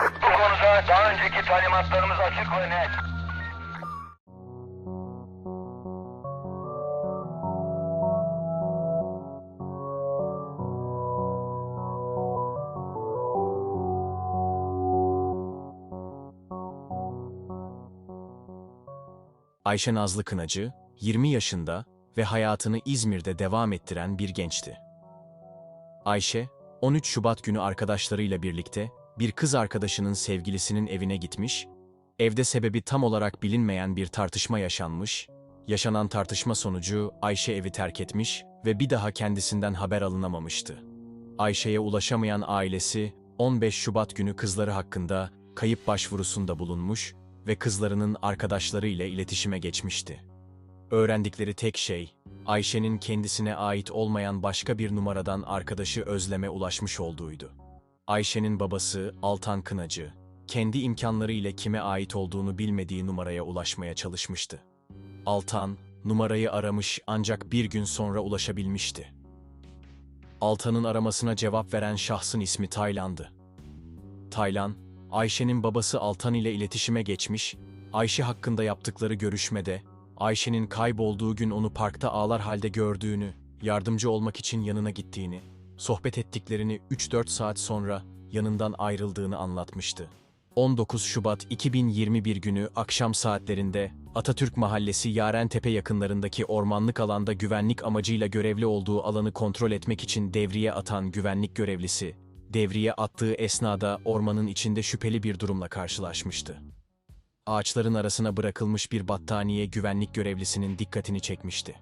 Bu konuda daha önceki talimatlarımız açık ve net. Ayşe Nazlı Kınacı, 20 yaşında ve hayatını İzmir'de devam ettiren bir gençti. Ayşe, 13 Şubat günü arkadaşlarıyla birlikte bir kız arkadaşının sevgilisinin evine gitmiş, evde sebebi tam olarak bilinmeyen bir tartışma yaşanmış, yaşanan tartışma sonucu Ayşe evi terk etmiş ve bir daha kendisinden haber alınamamıştı. Ayşe'ye ulaşamayan ailesi 15 Şubat günü kızları hakkında kayıp başvurusunda bulunmuş ve kızlarının arkadaşları ile iletişime geçmişti. Öğrendikleri tek şey, Ayşe'nin kendisine ait olmayan başka bir numaradan arkadaşı Özlem'e ulaşmış olduğuydu. Ayşe'nin babası Altan Kınacı, kendi imkanları ile kime ait olduğunu bilmediği numaraya ulaşmaya çalışmıştı. Altan, numarayı aramış ancak bir gün sonra ulaşabilmişti. Altan'ın aramasına cevap veren şahsın ismi Taylan'dı. Taylan, Ayşe'nin babası Altan ile iletişime geçmiş, Ayşe hakkında yaptıkları görüşmede, Ayşe'nin kaybolduğu gün onu parkta ağlar halde gördüğünü, yardımcı olmak için yanına gittiğini, sohbet ettiklerini 3-4 saat sonra yanından ayrıldığını anlatmıştı. 19 Şubat 2021 günü akşam saatlerinde Atatürk Mahallesi Yarentepe yakınlarındaki ormanlık alanda güvenlik amacıyla görevli olduğu alanı kontrol etmek için devriye atan güvenlik görevlisi, devriye attığı esnada ormanın içinde şüpheli bir durumla karşılaşmıştı. Ağaçların arasına bırakılmış bir battaniye güvenlik görevlisinin dikkatini çekmişti.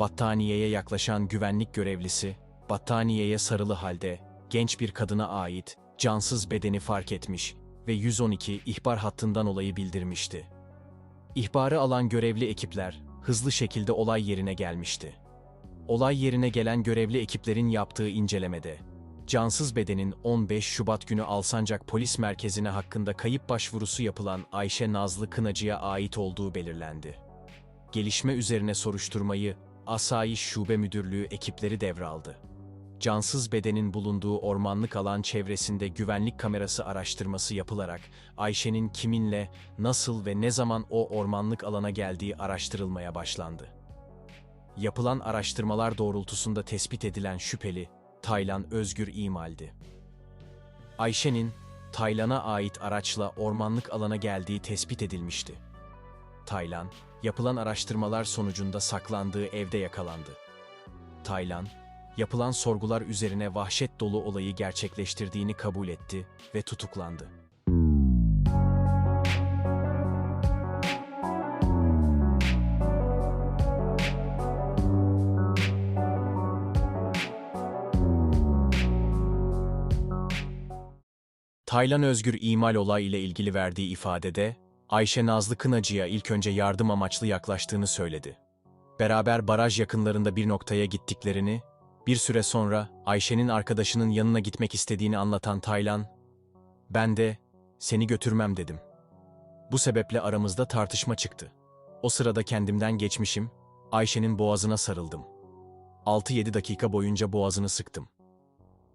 Battaniyeye yaklaşan güvenlik görevlisi, battaniyeye sarılı halde genç bir kadına ait cansız bedeni fark etmiş ve 112 ihbar hattından olayı bildirmişti. İhbarı alan görevli ekipler hızlı şekilde olay yerine gelmişti. Olay yerine gelen görevli ekiplerin yaptığı incelemede, cansız bedenin 15 Şubat günü Alsancak Polis Merkezi'ne hakkında kayıp başvurusu yapılan Ayşe Nazlı Kınacı'ya ait olduğu belirlendi. Gelişme üzerine soruşturmayı Asayiş Şube Müdürlüğü ekipleri devraldı. Cansız bedenin bulunduğu ormanlık alan çevresinde güvenlik kamerası araştırması yapılarak Ayşe'nin kiminle, nasıl ve ne zaman o ormanlık alana geldiği araştırılmaya başlandı. Yapılan araştırmalar doğrultusunda tespit edilen şüpheli, Taylan Özgür İmal'di. Ayşe'nin, Taylan'a ait araçla ormanlık alana geldiği tespit edilmişti. Taylan, yapılan araştırmalar sonucunda saklandığı evde yakalandı. Taylan, yapılan sorgular üzerine vahşet dolu olayı gerçekleştirdiğini kabul etti ve tutuklandı. Taylan Özgür imal olay ile ilgili verdiği ifadede, Ayşe Nazlı Kınacı'ya ilk önce yardım amaçlı yaklaştığını söyledi. Beraber baraj yakınlarında bir noktaya gittiklerini, bir süre sonra Ayşe'nin arkadaşının yanına gitmek istediğini anlatan Taylan, ben de seni götürmem dedim. Bu sebeple aramızda tartışma çıktı. O sırada kendimden geçmişim, Ayşe'nin boğazına sarıldım. 6-7 dakika boyunca boğazını sıktım.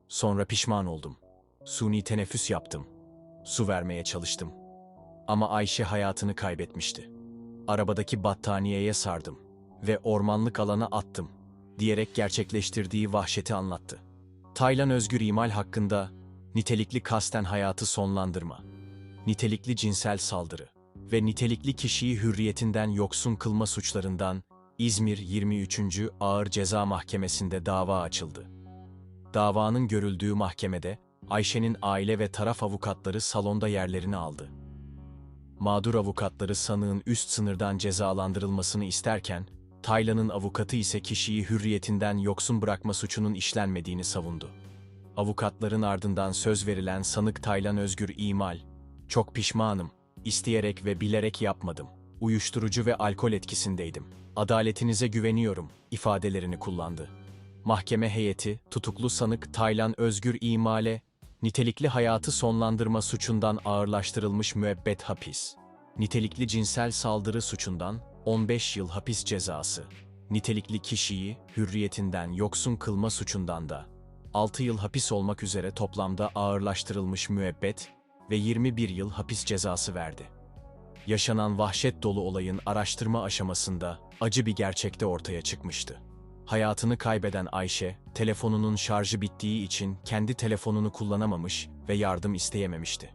Sonra pişman oldum. Suni teneffüs yaptım. Su vermeye çalıştım. Ama Ayşe hayatını kaybetmişti. Arabadaki battaniyeye sardım ve ormanlık alana attım diyerek gerçekleştirdiği vahşeti anlattı. Taylan Özgür İmal hakkında nitelikli kasten hayatı sonlandırma, nitelikli cinsel saldırı ve nitelikli kişiyi hürriyetinden yoksun kılma suçlarından İzmir 23. Ağır Ceza Mahkemesi'nde dava açıldı. Davanın görüldüğü mahkemede Ayşe'nin aile ve taraf avukatları salonda yerlerini aldı. Mağdur avukatları sanığın üst sınırdan cezalandırılmasını isterken, Taylan'ın avukatı ise kişiyi hürriyetinden yoksun bırakma suçunun işlenmediğini savundu. Avukatların ardından söz verilen sanık Taylan Özgür İmal, "Çok pişmanım. İsteyerek ve bilerek yapmadım. Uyuşturucu ve alkol etkisindeydim. Adaletinize güveniyorum." ifadelerini kullandı. Mahkeme heyeti tutuklu sanık Taylan Özgür İmal'e nitelikli hayatı sonlandırma suçundan ağırlaştırılmış müebbet hapis, nitelikli cinsel saldırı suçundan 15 yıl hapis cezası, nitelikli kişiyi hürriyetinden yoksun kılma suçundan da 6 yıl hapis olmak üzere toplamda ağırlaştırılmış müebbet ve 21 yıl hapis cezası verdi. Yaşanan vahşet dolu olayın araştırma aşamasında acı bir gerçekte ortaya çıkmıştı. Hayatını kaybeden Ayşe, telefonunun şarjı bittiği için kendi telefonunu kullanamamış ve yardım isteyememişti.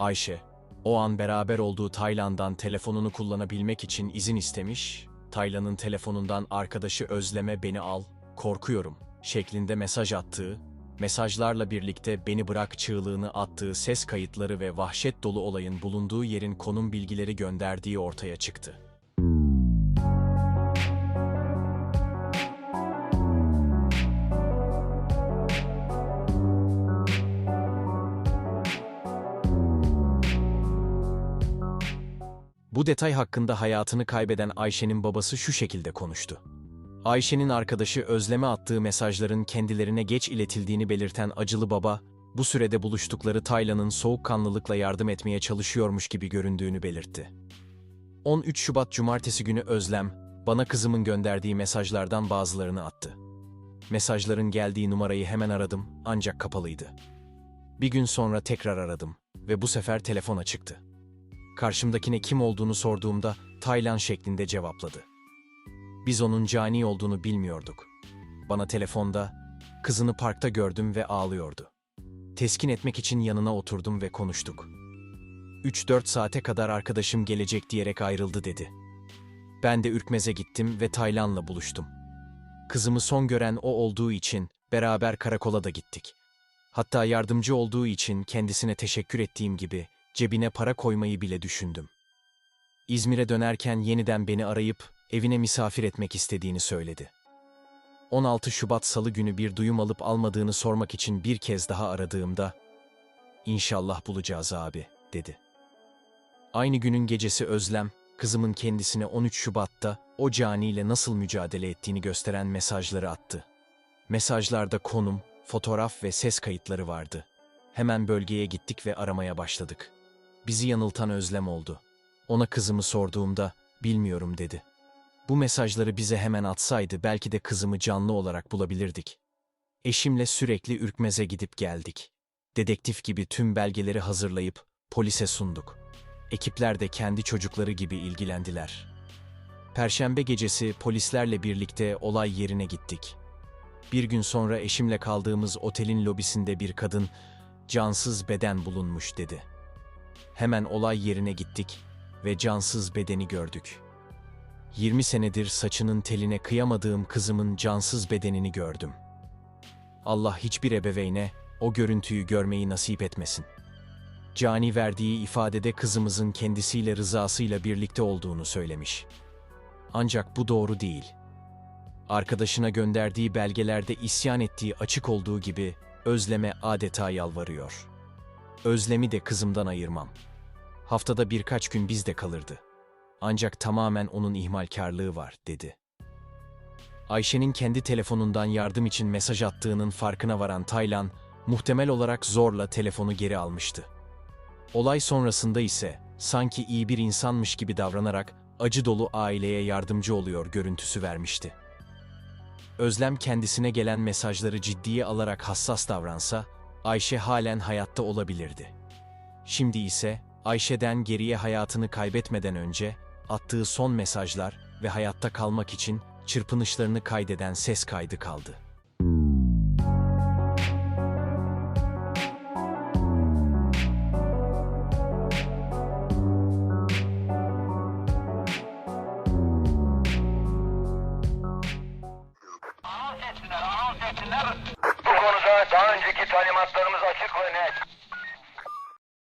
Ayşe, o an beraber olduğu Taylan'dan telefonunu kullanabilmek için izin istemiş, Taylan'ın telefonundan arkadaşı Özlem'e beni al, korkuyorum şeklinde mesaj attığı, mesajlarla birlikte beni bırak çığlığını attığı ses kayıtları ve vahşet dolu olayın bulunduğu yerin konum bilgileri gönderdiği ortaya çıktı. Bu detay hakkında hayatını kaybeden Ayşe'nin babası şu şekilde konuştu. Ayşe'nin arkadaşı Özlem'e attığı mesajların kendilerine geç iletildiğini belirten acılı baba, bu sürede buluştukları Taylan'ın soğukkanlılıkla yardım etmeye çalışıyormuş gibi göründüğünü belirtti. 13 Şubat Cumartesi günü Özlem, bana kızımın gönderdiği mesajlardan bazılarını attı. Mesajların geldiği numarayı hemen aradım ancak kapalıydı. Bir gün sonra tekrar aradım ve bu sefer telefon açıktı. Karşımdakine kim olduğunu sorduğumda Taylan şeklinde cevapladı. Biz onun cani olduğunu bilmiyorduk. Bana telefonda, kızını parkta gördüm ve ağlıyordu. Teskin etmek için yanına oturdum ve konuştuk. 3-4 saate kadar arkadaşım gelecek diyerek ayrıldı dedi. Ben de ürkmeze gittim ve Taylan'la buluştum. Kızımı son gören o olduğu için beraber karakola da gittik. Hatta yardımcı olduğu için kendisine teşekkür ettiğim gibi cebine para koymayı bile düşündüm. İzmir'e dönerken yeniden beni arayıp evine misafir etmek istediğini söyledi. 16 Şubat Salı günü bir duyum alıp almadığını sormak için bir kez daha aradığımda "İnşallah bulacağız abi." dedi. Aynı günün gecesi Özlem, kızımın kendisine 13 Şubat'ta o caniyle nasıl mücadele ettiğini gösteren mesajları attı. Mesajlarda konum, fotoğraf ve ses kayıtları vardı. Hemen bölgeye gittik ve aramaya başladık. Bizi yanıltan Özlem oldu. Ona kızımı sorduğumda bilmiyorum dedi. Bu mesajları bize hemen atsaydı belki de kızımı canlı olarak bulabilirdik. Eşimle sürekli ürkmeze gidip geldik. Dedektif gibi tüm belgeleri hazırlayıp polise sunduk. Ekipler de kendi çocukları gibi ilgilendiler. Perşembe gecesi polislerle birlikte olay yerine gittik. Bir gün sonra eşimle kaldığımız otelin lobisinde bir kadın cansız beden bulunmuş dedi. Hemen olay yerine gittik ve cansız bedeni gördük. 20 senedir saçının teline kıyamadığım kızımın cansız bedenini gördüm. Allah hiçbir ebeveyne o görüntüyü görmeyi nasip etmesin. Cani verdiği ifadede kızımızın kendisiyle rızasıyla birlikte olduğunu söylemiş. Ancak bu doğru değil. Arkadaşına gönderdiği belgelerde isyan ettiği açık olduğu gibi Özlem'e adeta yalvarıyor. Özlem'i de kızımdan ayırmam. Haftada birkaç gün bizde kalırdı. Ancak tamamen onun ihmalkarlığı var, dedi. Ayşe'nin kendi telefonundan yardım için mesaj attığının farkına varan Taylan, muhtemel olarak zorla telefonu geri almıştı. Olay sonrasında ise sanki iyi bir insanmış gibi davranarak acı dolu aileye yardımcı oluyor görüntüsü vermişti. Özlem kendisine gelen mesajları ciddiye alarak hassas davransa, Ayşe halen hayatta olabilirdi. Şimdi ise Ayşe'den geriye hayatını kaybetmeden önce attığı son mesajlar ve hayatta kalmak için çırpınışlarını kaydeden ses kaydı kaldı.